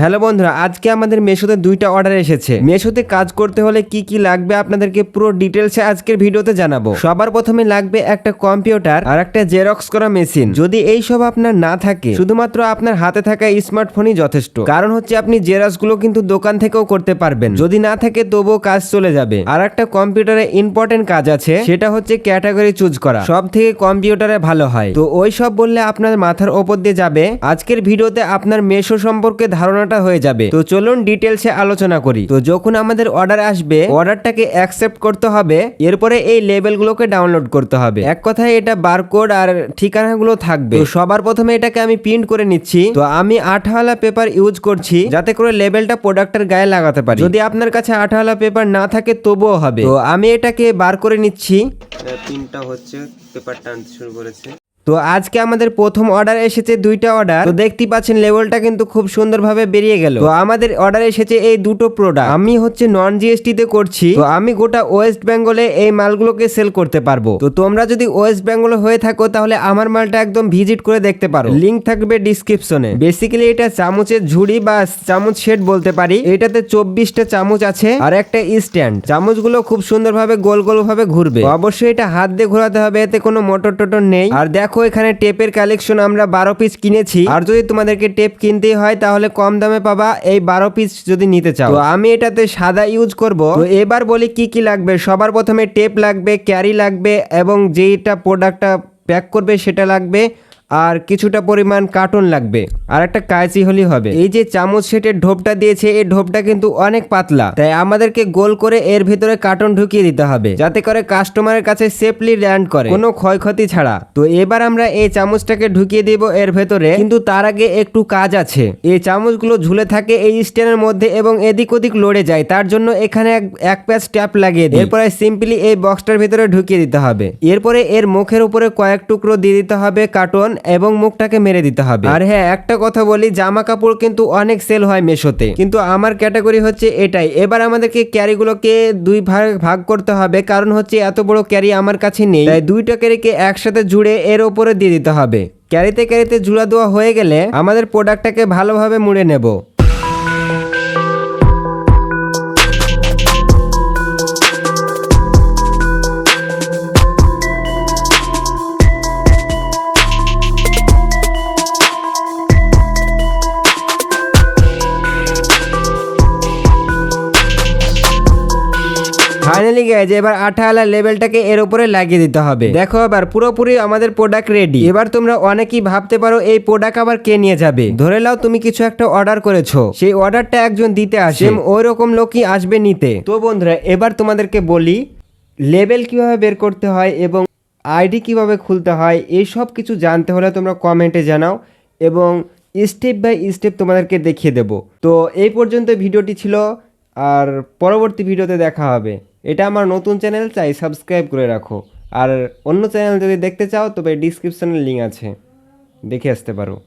Hello বন্ধুরা, আজকে আমাদের মেশোতে দুইটা অর্ডার এসেছে। মেশোতে কাজ করতে হলে কি কি লাগবে আপনাদেরকে পুরো ডিটেলসে আজকের ভিডিওতে জানাব। সবার প্রথমে লাগবে একটা কম্পিউটার আর একটা জেরক্স করা মেশিন যদি এই সব আপনার না থাকে, শুধুমাত্র আপনার হাতে থাকা স্মার্টফোনই যথেষ্ট। কারণ হচ্ছে আপনি জেরক্সগুলো কিন্তু দোকান থেকেও করতে পারবেন। যদি না থাকে, তবুও কাজ চলে যাবে। আর একটা কম্পিউটারে ইম্পর্টেন্ট কাজ আছে, সেটা হচ্ছে ক্যাটাগরি চুজ করা। সব থেকে কম্পিউটারে ভালো হয়। তো ওই সব বললে আপনার মাথার ওপর দিয়ে যাবে। আজকের ভিডিওতে আপনার মেশো সম্পর্কে ধারণাটা হয়ে যাবে। তো চলুন ডিটেলসে আলোচনা করি। তো যখন আমাদের অর্ডার আসবে অর্ডারটাকে অ্যাকসেপ্ট করতে হবে। এরপরে এই লেবেলগুলোকে ডাউনলোড করতে হবে। এক কথায় এটা বারকোড আর ঠিকানাগুলো থাকবে। তো সবার প্রথমে এটাকে আমি প্রিন্ট করে নিচ্ছি। তো আমি আঠাওয়ালা পেপার ইউজ করছি, যাতে করে লেবেলটা প্রোডাক্টের গায়ে লাগাতে পারি। যদি আপনার কাছে আঠাওয়ালা পেপার না থাকে, তবুও হবে। তো আমি এটাকে বার করে নিচ্ছি। প্রিন্টটা হচ্ছে পেপারটা আনতে শুরু করেছে। তো আজকে আমাদের প্রথম অর্ডার এসেছে দুইটা অর্ডার তো দেখতেই পাচ্ছেন লেভেলটা কিন্তু খুব সুন্দরভাবে বেরিয়ে গেল। তো আমাদের অর্ডার এসেছে এই দুটো প্রোডাক্ট আমি হচ্ছে নন জিএসটি তে করছি। তো আমি গোটা ওয়েস্ট বেঙ্গলে এই মালগুলোকে সেল করতে পারব। তো তোমরা যদি ওয়েস্ট বেঙ্গলে হয়ে থাকো, তাহলে আমার মালটা একদম ভিজিট করে দেখতে পারো। লিংক থাকবে ডিসক্রিপশনে বেসিক্যালি এটা চামচের ঝুড়ি বা চামচ সেট বলতে পারি। এটাতে চব্বিশটা চামচ আছে আর একটা স্ট্যান্ড চামচগুলো খুব সুন্দরভাবে গোল গোল ভাবে ঘুরবে অবশ্যই এটা হাত দিয়ে ঘোরাতে হবে, এতে কোনো মোটর টোটর নেই। আর দেখো এখানে টেপের কালেকশন আমরা বারো পিস কিনেছি। আর যদি তোমাদেরকে টেপ কিনতে হয়, তাহলে কম দামে পাবা এই বারো পিস যদি নিতে চাও। তো আমি এটাতে সাদা ইউজ করব। তো এবার বলি কি কি লাগবে। সবার প্রথমে টেপ লাগবে ক্যারি লাগবে এবং যেইটা প্রোডাক্টটা প্যাক করবে, সেটা লাগবে। আর কিছুটা পরিমাণ কার্টুন লাগবে। আর একটা কাঁচি হলেই হবে। এই যে চামচ সেটের ঢোপটা দিয়েছে, এই ঢোপটা কিন্তু অনেক পাতলা। তাই আমাদেরকে গোল করে এর ভিতরে কার্টুন ঢুকিয়ে দিতে হবে, যাতে করে কাস্টমারের কাছে সেফলি ল্যান্ড করে। কোনো ক্ষয়ক্ষতি ছাড়া। তো এবার আমরা এই চামচটাকে ঢুকিয়ে দিব এর ভেতরে। কিন্তু তার আগে একটু কাজ আছে। এই চামচগুলো ঝুলে থাকে এই স্ট্যান্ডের মধ্যে এবং এদিক ওদিক লড়ে যায়। তার জন্য এখানে এক প্যাচ ট্যাপ লাগিয়ে দিই। এরপরে সিম্পলি এই বক্সটার ভিতরে ঢুকিয়ে দিতে হবে। এরপরে এর মুখের উপরে কয়েক টুকরো দিয়ে দিতে হবে কার্টুন। এবং মুখটাকে মেরে দিতে হবে। আর হ্যাঁ একটা কথা বলি জামা কাপড় কিন্তু অনেক সেল হয় মেশোতে। কিন্তু আমার ক্যাটাগরি হচ্ছে এটাই। এবার আমাদেরকে ক্যারিগুলোকে দুই ভাগ ভাগ করতে হবে। কারণ হচ্ছে এত বড় ক্যারি আমার কাছে নেই। তাই দুইটা ক্যারিকে একসাথে জুড়ে এর ওপরে দিয়ে দিতে হবে। ক্যারিতে ক্যারিতে জুড়া দেওয়া হয়ে গেলে আমাদের প্রোডাক্টটাকে ভালোভাবে মুড়ে নেব। ফাইনালি গেছে এবার আঠাওয়ালা লেভেলটাকে এর উপরে লাগিয়ে দিতে হবে। দেখো এবার পুরোপুরি আমাদের প্রোডাক্ট রেডি এবার তোমরা অনেকেই ভাবতে পারো এই প্রোডাক্ট আবার কে নিয়ে যাবে? ধরে নাও তুমি কিছু একটা অর্ডার করেছ। সেই অর্ডারটা একজন দিতে আসে। ওই রকম লোকই আসবে নিতে। তো বন্ধুরা এবার তোমাদেরকে বলি লেভেল কীভাবে বের করতে হয় এবং আইডি কীভাবে খুলতে হয় এই সব কিছু জানতে হলে তোমরা কমেন্টে জানাও এবং স্টেপ বাই স্টেপ তোমাদেরকে দেখিয়ে দেব। তো এই পর্যন্ত ভিডিওটি ছিল আর পরবর্তী ভিডিওতে দেখা হবে। এটা আমার নতুন চ্যানেল চাই সাবস্ক্রাইব করে রাখো। আর অন্য চ্যানেল যদি দেখতে চাও, তবে ডিসক্রিপশনে লিঙ্ক আছে। দেখে আসতে পারো।